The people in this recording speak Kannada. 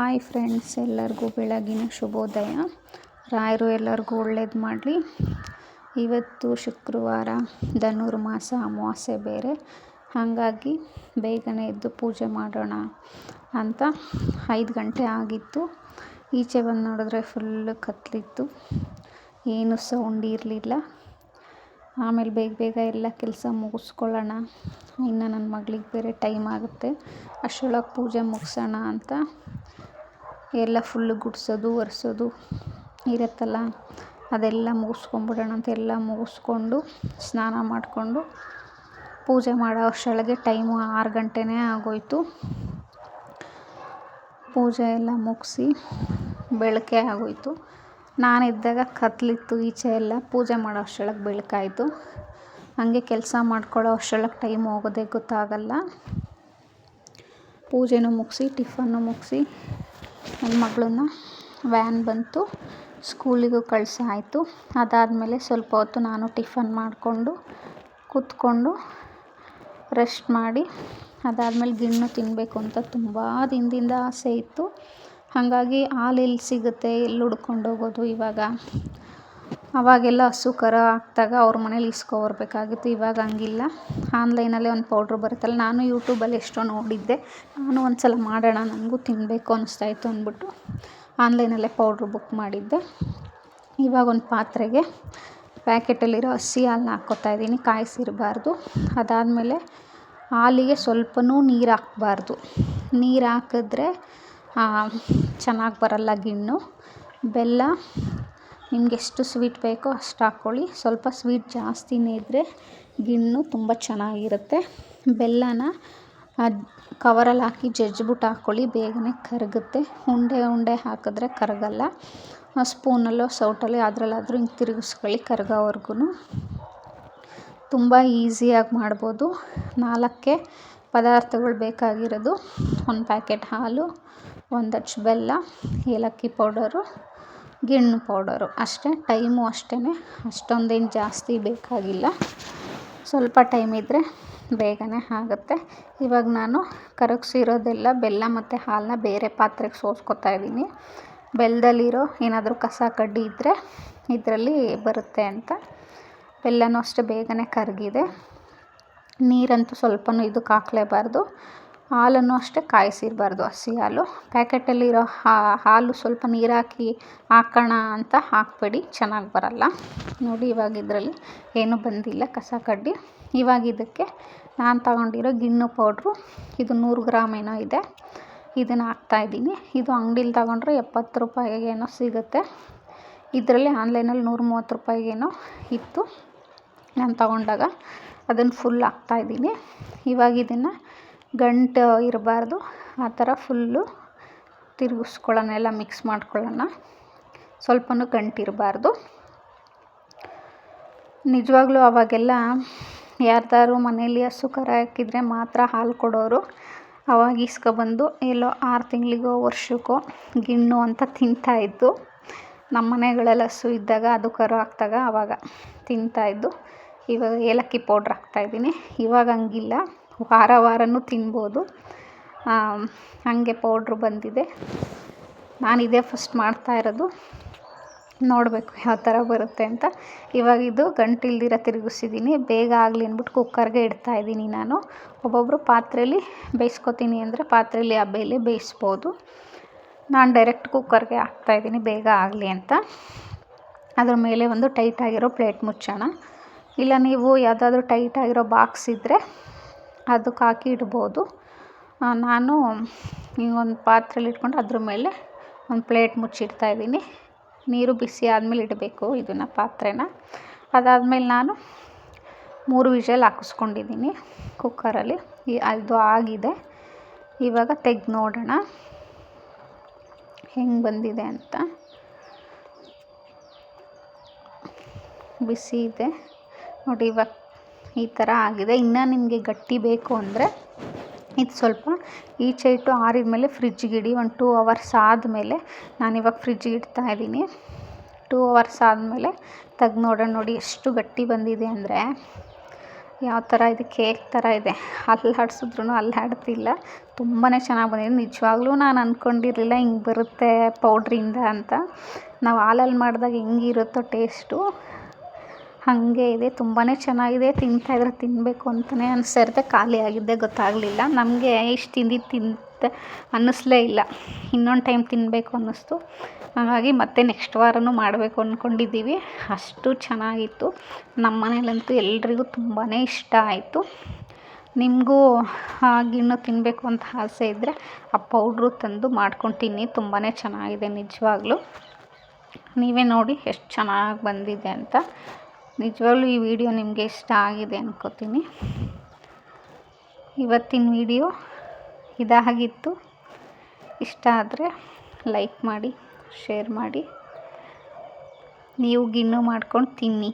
ಹಾಯ್ ಫ್ರೆಂಡ್ಸ್, ಎಲ್ಲರಿಗೂ ಬೆಳಗಿನ ಶುಭೋದಯ. ರಾಯರು ಎಲ್ಲರಿಗೂ ಒಳ್ಳೇದು ಮಾಡಲಿ. ಇವತ್ತು ಶುಕ್ರವಾರ ಧನುರ್ಮಾಸ ಅಮಾವಾಸ್ಯೆ ಬೇರೆ. ಹಾಗಾಗಿ ಬೇಗನೆ ಎದ್ದು ಪೂಜೆ ಮಾಡೋಣ ಅಂತ ಐದು ಗಂಟೆ ಆಗಿತ್ತು. ಈಚೆ ಬಂದು ನೋಡಿದ್ರೆ ಫುಲ್ಲು ಕತ್ತಲಿತ್ತು ಏನು ಸೌಂಡ್ ಇರಲಿಲ್ಲ. ಆಮೇಲೆ ಬೇಗ ಬೇಗ ಎಲ್ಲ ಕೆಲಸ ಮುಗಿಸ್ಕೊಳ್ಳೋಣ. ಇನ್ನು ನನ್ನ ಮಗಳಿಗೆ ಬೇರೆ ಟೈಮ್ ಆಗುತ್ತೆ. ಅಷ್ಟರೊಳಗೆ ಪೂಜೆ ಮುಗಿಸೋಣ ಅಂತ ಎಲ್ಲ ಫುಲ್ಲು ಗುಡಿಸೋದು, ಒರೆಸೋದು ಇರುತ್ತಲ್ಲ. ಅದೆಲ್ಲ ಮುಗಿಸ್ಕೊಂಡ್ಬಿಡೋಣ ಅಂತ ಎಲ್ಲ ಮುಗಿಸ್ಕೊಂಡು ಸ್ನಾನ ಮಾಡಿಕೊಂಡು ಪೂಜೆ ಮಾಡೋ ಅಷ್ಟರೊಳಗೆ ಟೈಮು ಆರು ಗಂಟೆನೇ ಆಗೋಯಿತು. ಪೂಜೆ ಎಲ್ಲ ಮುಗಿಸಿ ಬೆಳಕೇ ಆಗೋಯಿತು. ನಾನಿದ್ದಾಗ ಕತ್ತಲಿತ್ತು ಈಚೆ ಎಲ್ಲ, ಪೂಜೆ ಮಾಡೋ ಅಷ್ಟರೊಳಗೆ ಬೆಳಕಾಯಿತು. ಹಾಗೆ ಕೆಲಸ ಮಾಡ್ಕೊಳ್ಳೋ ಅಷ್ಟರೊಳಗೆ ಟೈಮ್ ಹೋಗೋದೇ ಗೊತ್ತಾಗಲ್ಲ. ಪೂಜೆನೂ ಮುಗಿಸಿ, ಟಿಫನ್ನು ಮುಗಿಸಿ ನನ್ನ ಮಗಳನ್ನ ವ್ಯಾನ್ ಬಂತು, ಸ್ಕೂಲಿಗೂ ಕಳಿಸಾಯಿತು ಅದಾದಮೇಲೆ ಸ್ವಲ್ಪ ಹೊತ್ತು ನಾನು ಟಿಫನ್ ಮಾಡಿಕೊಂಡು ಕೂತ್ಕೊಂಡು ರೆಸ್ಟ್ ಮಾಡಿ, ಅದಾದಮೇಲೆ ಗಿಣ್ಣು ತಿನ್ನಬೇಕು ಅಂತ ತುಂಬ ದಿನದಿಂದ ಆಸೆ ಇತ್ತು. ಹಾಗಾಗಿ ಹಾಲು ಎಲ್ಲಿ ಸಿಗುತ್ತೆ ಎಲ್ಲಿ ಹುಡ್ಕೊಂಡು ಹೋಗೋದು ಇವಾಗ. ಅವಾಗೆಲ್ಲ ಹಸು, ಕರು ಹಾಕಿದಾಗ ಅವ್ರ ಮನೇಲಿ ಇಸ್ಕೊಬರ್ಬೇಕಾಗಿತ್ತು ಇವಾಗ ಹಂಗಿಲ್ಲ. ಆನ್ಲೈನಲ್ಲೇ ಒಂದು ಪೌಡ್ರು ಬರುತ್ತಲ್ಲ, ನಾನು ಯೂಟ್ಯೂಬಲ್ಲಿ ಎಷ್ಟೋ ನೋಡಿದ್ದೆ. ನಾನು ಒಂದು ಸಲ ಮಾಡೋಣ ನನಗೂ ತಿನ್ನಬೇಕು ಅನ್ನಿಸ್ತಾಯಿತ್ತು ಅಂದ್ಬಿಟ್ಟು ಆನ್ಲೈನಲ್ಲೇ ಪೌಡ್ರು ಬುಕ್ ಮಾಡಿದ್ದೆ. ಇವಾಗ ಒಂದು ಪಾತ್ರೆಗೆ ಪ್ಯಾಕೆಟಲ್ಲಿರೋ ಹಸಿ ಹಾಲನ್ನ ಹಾಕ್ಕೋತಾ ಇದ್ದೀನಿ, ಕಾಯಿಸಿರಬಾರ್ದು. ಅದಾದಮೇಲೆ ಹಾಲಿಗೆ ಸ್ವಲ್ಪನೂ ನೀರು ಹಾಕ್ಬಾರ್ದು. ನೀರು ಹಾಕಿದ್ರೆ ಚೆನ್ನಾಗಿ ಬರಲ್ಲ ಗಿಣ್ಣು. ಬೆಲ್ಲ ನಿಮ್ಗೆ ಎಷ್ಟು ಸ್ವೀಟ್ ಬೇಕೋ ಅಷ್ಟು ಹಾಕ್ಕೊಳ್ಳಿ. ಸ್ವಲ್ಪ ಸ್ವೀಟ್ ಜಾಸ್ತಿನೇ ಇದ್ದರೆ ಗಿಣ್ಣು ತುಂಬ ಚೆನ್ನಾಗಿರುತ್ತೆ. ಬೆಲ್ಲನ ಕವರಲ್ಲಿ ಹಾಕಿ ಜಜ್ಜಿಬಿಟ್ಟು ಹಾಕ್ಕೊಳ್ಳಿ, ಬೇಗನೆ ಕರಗುತ್ತೆ. ಉಂಡೆ ಉಂಡೆ ಹಾಕಿದ್ರೆ ಕರಗಲ್ಲ. ಸ್ಪೂನಲ್ಲೋ ಸೌಟಲ್ಲೋ ಯಾವುದ್ರಲ್ಲಾದ್ರೂ ಹಿಂಗೆ ತಿರುಗಿಸ್ಕೊಳ್ಳಿ ಕರಗೋವರ್ಗು ತುಂಬ ಈಸಿಯಾಗಿ ಮಾಡ್ಬೋದು. ನಾಲ್ಕೇ ಪದಾರ್ಥಗಳು ಬೇಕಾಗಿರೋದು. ಒಂದು ಪ್ಯಾಕೆಟ್ ಹಾಲು, ಒಂದು ಅಚ್ಚು ಬೆಲ್ಲ, ಏಲಕ್ಕಿ ಪೌಡರು ಗಿಣ್ಣು ಪೌಡರು. ಅಷ್ಟೇ, ಟೈಮು ಅಷ್ಟೇ ಅಷ್ಟೊಂದೇನು ಜಾಸ್ತಿ ಬೇಕಾಗಿಲ್ಲ. ಸ್ವಲ್ಪ ಟೈಮ್ ಇದ್ದರೆ ಬೇಗನೆ ಆಗುತ್ತೆ. ಇವಾಗ ನಾನು ಕರಗಿಸಿರೋದೆಲ್ಲ ಬೆಲ್ಲ ಮತ್ತು ಹಾಲನ್ನ ಬೇರೆ ಪಾತ್ರೆಗೆ ಸೋಸ್ಕೊತಾ ಇದ್ದೀನಿ. ಬೆಲ್ಲದಲ್ಲಿರೋ ಏನಾದರೂ ಕಸ ಕಡ್ಡಿ ಇದ್ದರೆ ಇದರಲ್ಲಿ ಬರುತ್ತೆ ಅಂತ. ಬೆಲ್ಲವೂ ಅಷ್ಟೇ ಬೇಗನೆ ಕರಗಿದೆ. ನೀರಂತೂ ಸ್ವಲ್ಪನೂ ಇದಕ್ಕೆ ಹಾಕಲೇಬಾರ್ದು. ಹಾಲನ್ನು ಅಷ್ಟೇ ಕಾಯಿಸಿರಬಾರ್ದು. ಹಸಿ ಹಾಲು. ಪ್ಯಾಕೆಟಲ್ಲಿರೋ ಹಾಲು ಸ್ವಲ್ಪ ನೀರಾಕಿ ಹಾಕಿ ಹಾಕೋಣ ಅಂತ ಹಾಕಬೇಡಿ. ಚೆನ್ನಾಗಿ ಬರಲ್ಲ. ನೋಡಿ, ಇವಾಗ ಇದರಲ್ಲಿ ಏನೂ ಬಂದಿಲ್ಲ ಕಸ ಕಡ್ಡಿ. ಇವಾಗ ಇದಕ್ಕೆ ನಾನು ತಗೊಂಡಿರೋ ಗಿಣ್ಣು ಪೌಡ್ರು. ಇದು ನೂರು ಗ್ರಾಮ್ ಏನೋ ಇದೆ. ಇದನ್ನು ಹಾಕ್ತಾಯಿದ್ದೀನಿ ಇದು ಅಂಗಡೀಲಿ ತಗೊಂಡ್ರೆ ಎಪ್ಪತ್ತು ರೂಪಾಯಿಗೇನೋ ಸಿಗುತ್ತೆ. ಇದರಲ್ಲಿ ಆನ್ಲೈನಲ್ಲಿ ನೂರ ಮೂವತ್ತು ರೂಪಾಯಿಗೇನೋ ಇತ್ತು. ನಾನು ತಗೊಂಡಾಗ ಅದನ್ನು ಫುಲ್ ಹಾಕ್ತಾಯಿದ್ದೀನಿ ಇವಾಗ ಇದನ್ನು ಗಂಟು ಇರಬಾರ್ದು. ಆ ಥರ ಫುಲ್ಲು ತಿರುಗಿಸ್ಕೊಳ್ಳೋಣ, ಎಲ್ಲ ಮಿಕ್ಸ್ ಮಾಡ್ಕೊಳ್ಳೋಣ. ಸ್ವಲ್ಪನೂ ಗಂಟಿರಬಾರ್ದು ನಿಜವಾಗ್ಲೂ ಅವಾಗೆಲ್ಲ ಯಾರ್ದಾದ್ರು ಮನೇಲಿ ಹಸು ಕರ ಹಾಕಿದರೆ ಮಾತ್ರ ಹಾಲು ಕೊಡೋರು. ಅವಾಗ ಇಸ್ಕೊಬಂದು ಎಲ್ಲೋ ಆರು ತಿಂಗಳಿಗೋ ವರ್ಷಕ್ಕೋ ಗಿಣ್ಣು ಅಂತ ತಿಂತಾಯಿದ್ದು ನಮ್ಮ ಮನೆಗಳಲ್ಲಿ ಹಸು ಇದ್ದಾಗ ಅದು ಕರು ಹಾಕ್ದಾಗ ಆವಾಗ ತಿಂತಾಯಿದ್ದು ಇವಾಗ ಏಲಕ್ಕಿ ಪೌಡ್ರ್ ಹಾಕ್ತಾಯಿದ್ದೀನಿ ಇವಾಗ ಹಂಗಿಲ್ಲ. ವಾರ ವಾರವೂ ತಿನ್ಬೋದು. ಹಾಗೆ ಪೌಡ್ರು ಬಂದಿದೆ. ನಾನು ಇದೇ ಫಸ್ಟ್ ಮಾಡ್ತಾ ಇರೋದು. ನೋಡಬೇಕು ಯಾವ ಥರ ಬರುತ್ತೆ ಅಂತ. ಇವಾಗ ಇದು ಗಂಟಿಲ್ದಿರ ತಿರುಗಿಸಿದ್ದೀನಿ ಬೇಗ ಆಗಲಿ ಅಂದ್ಬಿಟ್ಟು ಕುಕ್ಕರ್ಗೆ ಇಡ್ತಾಯಿದ್ದೀನಿ ನಾನು. ಒಬ್ಬೊಬ್ಬರು ಪಾತ್ರೆಯಲ್ಲಿ ಬೇಯಿಸ್ಕೊತೀನಿ ಅಂದರೆ ಪಾತ್ರೆಯಲ್ಲಿ ಬೇಳೆ ಬೇಯಿಸ್ಬೋದು. ನಾನು ಡೈರೆಕ್ಟ್ ಕುಕ್ಕರ್ಗೆ ಹಾಕ್ತಾಯಿದ್ದೀನಿ ಬೇಗ ಆಗಲಿ ಅಂತ. ಅದ್ರ ಮೇಲೆ ಒಂದು ಟೈಟಾಗಿರೋ ಪ್ಲೇಟ್ ಮುಚ್ಚೋಣ. ಇಲ್ಲ ನೀವು ಯಾವುದಾದ್ರೂ ಟೈಟಾಗಿರೋ ಬಾಕ್ಸ್ ಇದ್ದರೆ ಅದಕ್ಕೆ ಹಾಕಿ ಇಡ್ಬೋದು. ನಾನು ಈಗ ಒಂದು ಪಾತ್ರೆಲಿ ಇಟ್ಕೊಂಡು ಅದ್ರ ಮೇಲೆ ಒಂದು ಪ್ಲೇಟ್ ಮುಚ್ಚಿಡ್ತಾಯಿದ್ದೀನಿ ನೀರು ಬಿಸಿ ಆದ್ಮೇಲೆ ಇಡಬೇಕು ಇದನ್ನು ಪಾತ್ರೆನ. ಅದಾದ್ಮೇಲೆ ನಾನು ಮೂರು ವಿಷಲ್ ಹಾಕಿಸ್ಕೊಂಡಿದ್ದೀನಿ ಕುಕ್ಕರಲ್ಲಿ. ಅದು ಆಗಿದೆ. ಇವಾಗ ತೆಗ್ದು ನೋಡೋಣ. ಹೆಂಗೆ ಬಂದಿದೆ ಅಂತ. ಬಿಸಿ ಇದೆ. ನೋಡಿ ಇವಾಗ ಈ ಥರ ಆಗಿದೆ. ಇನ್ನೂ ನಿಮಗೆ ಗಟ್ಟಿ ಬೇಕು ಅಂದರೆ ಇದು ಸ್ವಲ್ಪ ಈಚೆ ಇಟ್ಟು ಆರಿದ ಮೇಲೆ ಫ್ರಿಜ್ಜಿಗೆ ಇಡಿ. ಒಂದು ಟೂ ಅವರ್ಸ್ ಆದಮೇಲೆ ನಾನಿವಾಗ ಫ್ರಿಜ್ಜಿಗೆ ಇಡ್ತಾ ಇದ್ದೀನಿ. ಟೂ ಅವರ್ಸ್ ಆದಮೇಲೆ ತೆಗ್ದು ನೋಡೋಣ ನೋಡಿ ಎಷ್ಟು ಗಟ್ಟಿ ಬಂದಿದೆ ಅಂದರೆ. ಯಾವ ಥರ ಇದೆ ಕೇಕ್ ಥರ ಇದೆ. ಅಲ್ಲಾಡ್ಸಿದ್ರೂ ಅಲ್ಲಾಡ್ತಿಲ್ಲ. ತುಂಬಾ ಚೆನ್ನಾಗಿ ಬಂದಿದೆ. ನಿಜವಾಗ್ಲೂ ನಾನು ಅಂದ್ಕೊಂಡಿರ್ಲಿಲ್ಲ ಹಿಂಗೆ ಬರುತ್ತೆ ಪೌಡ್ರಿಂದ ಅಂತ. ನಾವು ಹಾಲಲ್ಲಿ ಮಾಡಿದಾಗ ಹೆಂಗಿರುತ್ತೋ ಟೇಸ್ಟು ಹಾಗೆ ಇದೆ ತುಂಬಾ ಚೆನ್ನಾಗಿದೆ ತಿಂತಾಯಿದ್ರೆ ತಿನ್ನಬೇಕು ಅಂತಲೇ ಅನಿಸ್ತಾ ಇರುತ್ತೆ. ಖಾಲಿ ಆಗಿದ್ದೇ ಗೊತ್ತಾಗಲಿಲ್ಲ. ನಮಗೆ ಇಷ್ಟು ತಿಂದಿದ್ದು ತಿಂತ ಅನ್ನಿಸ್ಲೇ ಇಲ್ಲ. ಇನ್ನೊಂದು ಟೈಮ್ ತಿನ್ನಬೇಕು ಅನ್ನಿಸ್ತು. ಹಾಗಾಗಿ ಮತ್ತೆ ನೆಕ್ಸ್ಟ್ ವಾರನೂ ಮಾಡಬೇಕು ಅಂದ್ಕೊಂಡಿದ್ದೀವಿ ಅಷ್ಟು ಚೆನ್ನಾಗಿತ್ತು. ನಮ್ಮ ಮನೇಲಂತೂ ಎಲ್ರಿಗೂ ತುಂಬಾ ಇಷ್ಟ ಆಯಿತು. ನಿಮಗೂ ಆಗಿನ್ನು ತಿನ್ನಬೇಕು ಅಂತ ಆಸೆ ಇದ್ದರೆ ಆ ಪೌಡ್ರು ತಂದು ಮಾಡ್ಕೊಂಡು ತಿನ್ನಿ ತುಂಬಾ ಚೆನ್ನಾಗಿದೆ ನಿಜವಾಗ್ಲೂ. ನೀವೇ ನೋಡಿ ಎಷ್ಟು ಚೆನ್ನಾಗಿ ಬಂದಿದೆ ಅಂತ. ನಿಜವಾಗ್ಲೂ ಈ ವಿಡಿಯೋ ನಿಮಗೆ ಇಷ್ಟ ಆಗಿದೆ ಅನ್ಕೋತೀನಿ. ಇವತ್ತಿನ ವಿಡಿಯೋ ಇದಾಗಿತ್ತು. ಇಷ್ಟ ಆದರೆ ಲೈಕ್ ಮಾಡಿ, ಶೇರ್ ಮಾಡಿ. ನೀವು ಗಿಣ್ಣು ಮಾಡ್ಕೊಂಡು ತಿನ್ನಿ.